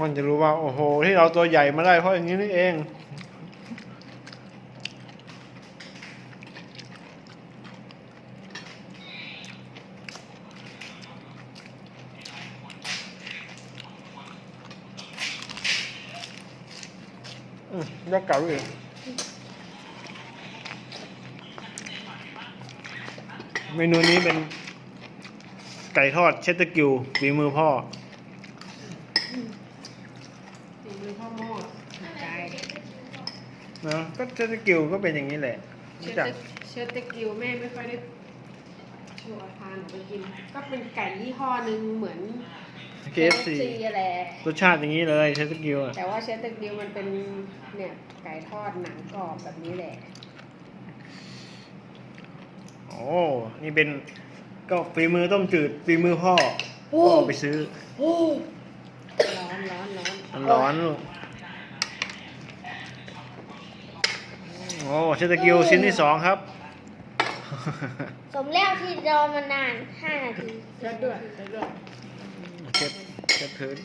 มันจะรู้ว่า โอ้โห ที่เราตัวใหญ่มาได้เพราะอย่างนี้นี่เอง อืมยักเก่าอีกเมนูนี้เป็นไก่ทอดเชสเตอร์กิวฝีมือพ่อ ฝีมือพ่อโมดใจเนอะก็เชสเตอร์กิวก็เป็นอย่างนี้แหละเชรู้ฟจักเตเชฟเตกิวแม่ไม่ค่อยได้ชวนทานหนูไปกิน ก็เป็นไก่ยี่ห้อหนึ่งเหมือน KFC อะไร รสชาติอย่างนี้เลยเชสเตอร์กิวอะแต่ว่าเชฟเตกิวมันเป็นเนี่ยไก่ทอดหนังกรอบแบบนี้แหละ โอ้นี่เป็นก็ฝีมือต้มจืดฝีมือพ่อพ่อไปซื้อ ร้อนร้อนร้อนมันร้อนลูกโอ้เชสเตอร์กิวชิ้นที่สองครับ สมแล้วที่รอมานาน5นาทีเช็ดด้วยเช็ดด้วยเช็ดเช็ดพื้น